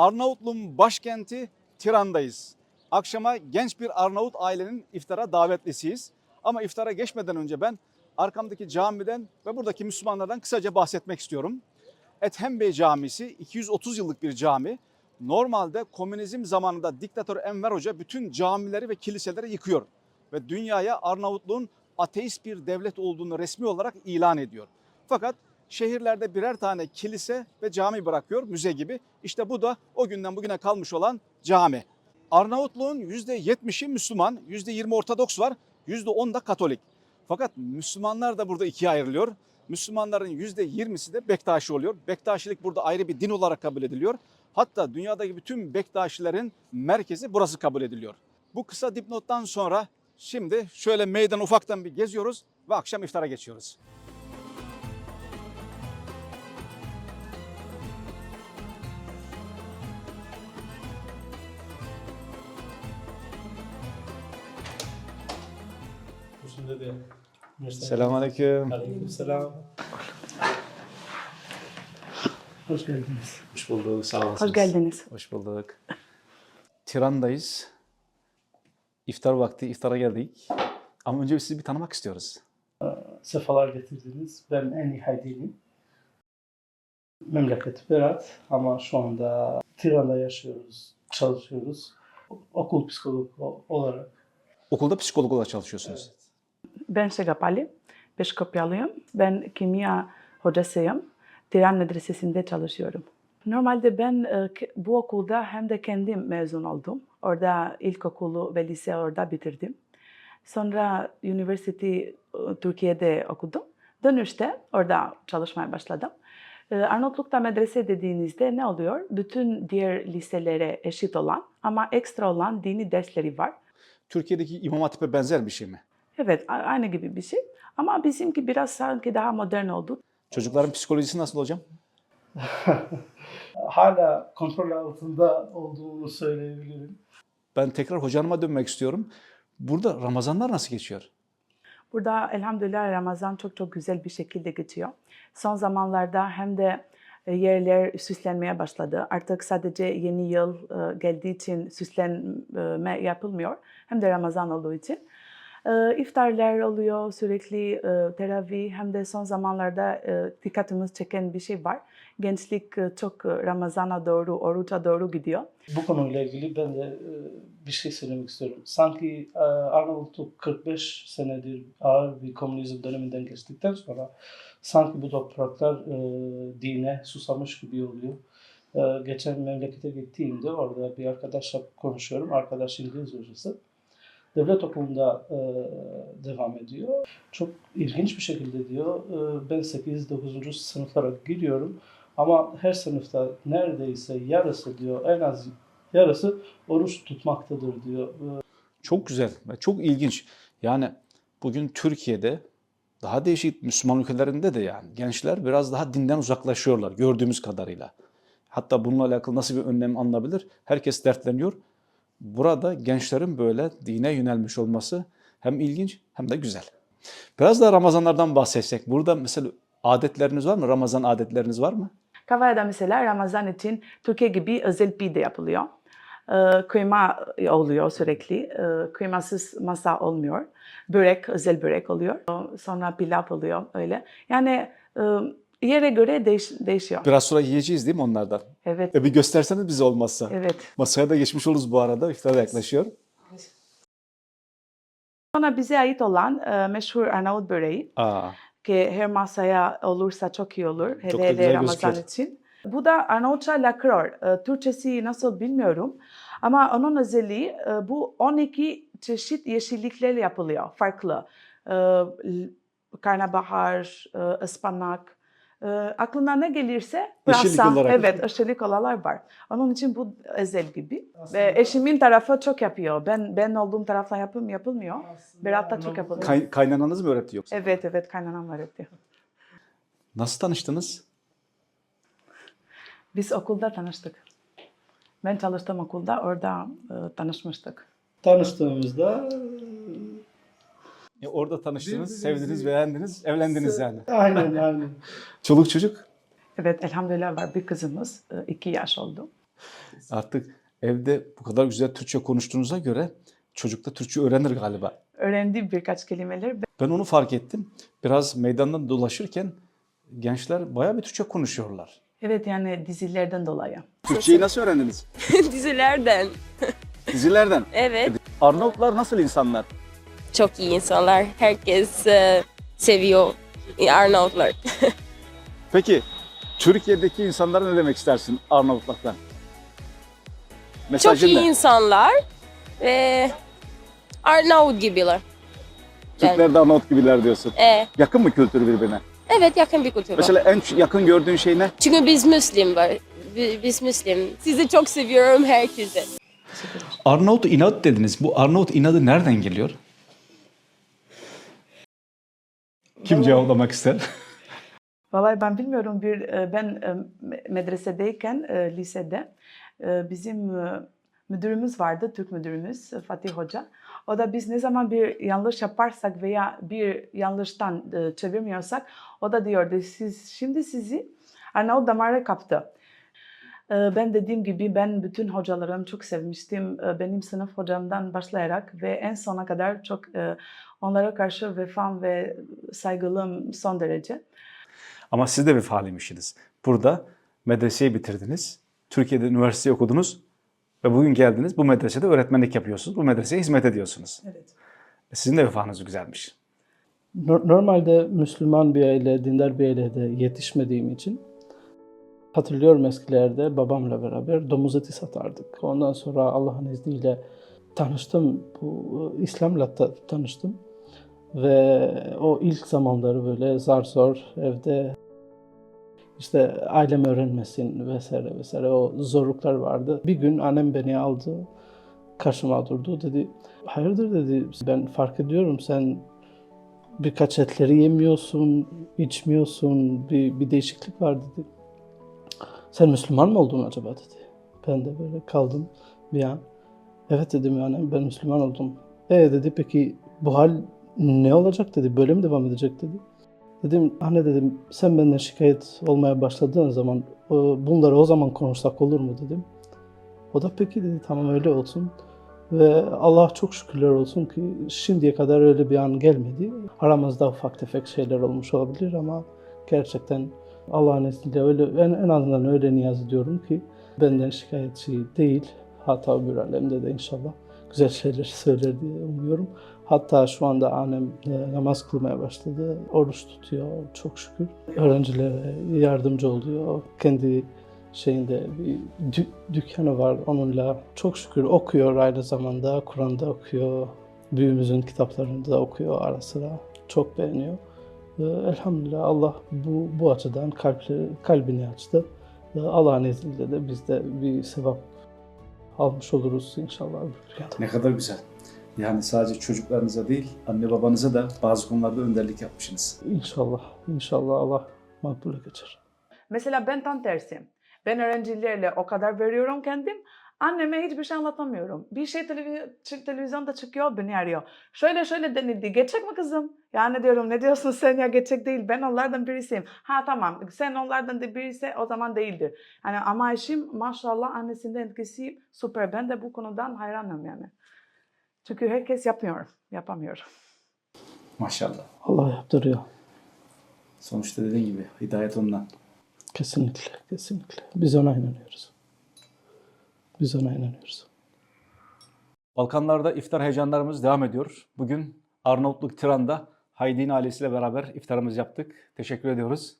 Arnavutluğun başkenti Tiran'dayız. Akşama genç bir Arnavut ailenin iftara davetlisiyiz. Ama iftara geçmeden önce ben arkamdaki camiden ve buradaki Müslümanlardan kısaca bahsetmek istiyorum. Ethem Bey Camisi 230 yıllık bir cami. Normalde komünizm zamanında diktatör Enver Hoca bütün camileri ve kiliseleri yıkıyor. Ve dünyaya Arnavutluğun ateist bir devlet olduğunu resmi olarak ilan ediyor. Fakat şehirlerde birer tane kilise ve cami bırakıyor müze gibi. İşte bu da o günden bugüne kalmış olan cami. Arnavutluğun %70'i Müslüman, %20 Ortodoks var, %10 da Katolik. Fakat Müslümanlar da burada ikiye ayrılıyor. Müslümanların %20'si de Bektaşi oluyor. Bektaşilik burada ayrı bir din olarak kabul ediliyor. Hatta dünyadaki bütün Bektaşilerin merkezi burası kabul ediliyor. Bu kısa dipnottan sonra şimdi şöyle meydan ufaktan bir geziyoruz ve akşam iftara geçiyoruz. Şimdi de Selamünaleyküm. Aleykümselam. Hoş geldiniz. Hoş bulduk. Sağ olasınız. Hoş geldiniz. Hoş bulduk. Tiran'dayız. İftar vakti, iftara geldik. Ama önce sizi bir tanımak istiyoruz. Sefalar getirdiniz. Ben Eni Haydin'im. Memleket Berat ama şu anda Tiran'da yaşıyoruz, çalışıyoruz. Okul psikologu olarak. Okulda psikolog olarak çalışıyorsunuz. Ben Segapali, Peşkopyalıyım. Ben kimya hocasıyım. Tiran Medresesi'nde çalışıyorum. Normalde ben e, bu okulda hem de kendim mezun oldum. Orada ilkokulu ve lise orada bitirdim. Sonra üniversite e, Türkiye'de okudum. Dönüşte orada çalışmaya başladım. E, Arnavutluk'ta medrese dediğinizde ne oluyor? Bütün diğer liselere eşit olan ama ekstra olan dini dersleri var. Türkiye'deki İmam Hatip'e benzer bir şey mi? Evet, aynı gibi bir şey. Ama bizimki biraz sanki daha modern oldu. Çocukların psikolojisi nasıl hocam? Hala kontrol altında olduğunu söyleyebilirim. Ben tekrar hocanıma dönmek istiyorum. Burada Ramazanlar nasıl geçiyor? Burada elhamdülillah Ramazan çok çok güzel bir şekilde geçiyor. Son zamanlarda hem de e, yerler süslenmeye başladı. Artık sadece yeni yıl e, geldiği için süslenme yapılmıyor. Hem de Ramazan olduğu için. E, İftarlar oluyor sürekli e, teravih hem de son zamanlarda e, dikkatimiz çeken bir şey var. Gençlik e, çok Ramazan'a doğru, oruca doğru gidiyor. Bu konuyla ilgili ben de bir şey söylemek istiyorum. Sanki Arnavutluk 45 senedir ağır bir komünizm döneminden geçtikten sonra sanki bu topraklar dine susamış gibi oluyor. Geçen memlekete gittiğimde orada bir arkadaşla konuşuyorum. Arkadaş İngiliz hocası. Devlet okulunda e, devam ediyor. Çok ilginç bir şekilde diyor. e, ben 8-9. sınıflara gidiyorum. Ama her sınıfta neredeyse yarısı diyor en az yarısı oruç tutmaktadır diyor. Ee, Çok güzel ve çok ilginç. Yani bugün Türkiye'de daha değişik Müslüman ülkelerinde de yani gençler biraz daha dinden uzaklaşıyorlar gördüğümüz kadarıyla. Hatta bununla alakalı nasıl bir önlem alınabilir? Herkes dertleniyor. Burada gençlerin böyle dine yönelmiş olması hem ilginç hem de güzel. Biraz da Ramazanlardan bahsetsek. Burada mesela adetleriniz var mı? Ramazan adetleriniz var mı? Kavaya'da mesela Ramazan için Türkiye gibi özel pide yapılıyor. Ee, kıyma oluyor sürekli. Ee, kıymasız masa olmuyor. Börek, özel börek oluyor. Sonra pilav oluyor öyle. Yani e, yere göre değiş- değişiyor. Biraz sonra yiyeceğiz değil mi onlardan? Evet, E bir gösterseniz bize olmazsa. evet. Masaya da geçmiş oluruz bu arada. İftar da yaklaşıyor. Sonra bize ait olan e, meşhur Arnavut böreği Aa, ki her masaya olursa çok iyi olur. Hele da hele güzel Ramazan gözüküyor. için. Bu da Arnavutça lakror. E, Türkçesi nasıl bilmiyorum. Ama onun özelliği e, bu 12 çeşit yeşillikler yapılıyor. Farklı. E, l- Karnabahar, e, ıspanak. E, aklına ne gelirse olarak. Evet, yeşillik olarak var. Onun için bu özel gibi. Aslında- Ve eşimin tarafı çok yapıyor. Ben ben olduğum tarafta yapım yapılmıyor. Berat da çok yapılıyor. kay- kaynananız mı öğretti yoksa? Evet evet kaynanam var etti. Nasıl tanıştınız? Biz okulda tanıştık. Ben çalıştım okulda, orada e, tanışmıştık. Tanıştığımızda E, orada tanıştınız, Birbirinizi- sevdiniz, beğendiniz, evlendiniz yani. aynen aynen. Çoluk çocuk. Evet, elhamdülillah var bir kızımız, e, iki yaş oldu. Artık evde bu kadar güzel Türkçe konuştuğunuza göre çocuk da Türkçe öğrenir galiba. Öğrendiğim birkaç kelimeler. Ben onu fark ettim. Biraz meydandan dolaşırken gençler bayağı bir Türkçe konuşuyorlar. Evet yani dizilerden dolayı. Türkçeyi nasıl öğrendiniz? Dizilerden. Dizilerden. Evet. Arnavutlar nasıl insanlar? Çok iyi insanlar. Herkes e, seviyor Arnavutlar. Peki Türkiye'deki insanlara ne demek istersin Arnavutluk'tan? Çok Mesajın iyi ne? insanlar ve Arnavut gibiler. Türkler de Arnavut gibiler diyorsun. E, Yakın mı kültür birbirine? evet yakın bir kültür var. Mesela en yakın gördüğün şey ne? Çünkü biz Müslim var. Bi- Biz Müslim. Sizi çok seviyorum herkese. Arnavut inat dediniz. Bu Arnavut inadı nereden geliyor? Kim cevaplamak ister? Vallahi ben bilmiyorum bir e, ben e, me- medresedeyken e, lisede bizim müdürümüz vardı Türk müdürümüz Fatih Hoca. O da biz ne zaman bir yanlış yaparsak veya bir yanlıştan çevirmiyorsak o da diyordu siz şimdi sizi Arnavut damarı kaptı. E, Ben dediğim gibi ben bütün hocalarımı çok sevmiştim. E, Benim sınıf hocamdan başlayarak ve en sona kadar çok e, onlara karşı vefam ve saygılım son derece. Ama siz de vefalıymışsınız. Burada medreseyi bitirdiniz. Türkiye'de üniversite okudunuz. Ve bugün geldiniz. Bu medresede öğretmenlik yapıyorsunuz. Bu medreseye hizmet ediyorsunuz. Evet. Sizin de vefanız güzelmiş. No- Normalde Müslüman bir aile, dindar bir ailede yetişmediğim için hatırlıyorum eskilerde babamla beraber domuz eti satardık. Ondan sonra Allah'ın izniyle tanıştım. Bu e, İslam'la ta- tanıştım. Ve o ilk zamanları böyle zar zor evde işte ailem öğrenmesin vesaire vesaire o zorluklar vardı. Bir gün annem beni aldı, karşıma durdu dedi. Hayırdır dedi ben fark ediyorum sen birkaç etleri yemiyorsun, içmiyorsun, bir, bir değişiklik var dedi. Sen Müslüman mı oldun acaba dedi. Ben de böyle kaldım bir an. Evet dedim yani ben Müslüman oldum. E dedi peki bu hal ne olacak dedi, böyle mi devam edecek dedi. Dedim anne dedim sen benden şikayet olmaya başladığın zaman e, bunları o zaman konuşsak olur mu dedim. O da peki dedi tamam öyle olsun. Ve Allah çok şükürler olsun ki şimdiye kadar öyle bir an gelmedi. Aramızda ufak tefek şeyler olmuş olabilir ama gerçekten Allah'ın izniyle öyle, en, en azından öyle niyaz ediyorum ki benden şikayetçi değil. Hatta bir alemde de inşallah güzel şeyler söyler diye umuyorum. Hatta şu anda annem e, namaz kılmaya başladı. Oruç tutuyor çok şükür. Öğrencilere yardımcı oluyor. Kendi şeyinde bir dü- dükkanı var onunla çok şükür okuyor aynı zamanda Kur'an'da okuyor büyüğümüzün kitaplarını da okuyor ara sıra çok beğeniyor elhamdülillah Allah bu bu açıdan kalpleri, kalbini açtı Ee, Allah'ın izniyle de biz de bir sevap almış oluruz inşallah. Ne kadar güzel. Yani sadece çocuklarınıza değil, anne babanıza da bazı konularda önderlik yapmışsınız. İnşallah inşallah Allah makbule geçer. Mesela ben tam tersi. Ben öğrencilerle o kadar veriyorum kendim. Anneme hiçbir şey anlatamıyorum. Bir şey televiz- televizyonda çıkıyor beni arıyor. Şöyle şöyle denildi. Geçecek mi kızım? Yani diyorum ne diyorsun sen ya geçecek değil. Ben onlardan birisiyim. Ha tamam sen onlardan da birisi o zaman değildir. Yani ama eşim maşallah annesinin etkisi süper. Ben de bu konudan hayranım yani. Çünkü herkes yapmıyor. Yapamıyor. Maşallah. Allah yaptırıyor. Sonuçta dediğin gibi hidayet ondan. Kesinlikle, kesinlikle. Biz ona inanıyoruz. Biz ona inanıyoruz. Balkanlarda iftar heyecanlarımız devam ediyor. Bugün Arnavutluk Tiran'da Haydin ailesiyle beraber iftarımızı yaptık. Teşekkür ediyoruz.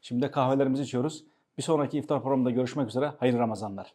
Şimdi de kahvelerimizi içiyoruz. Bir sonraki iftar programında görüşmek üzere. Hayırlı Ramazanlar.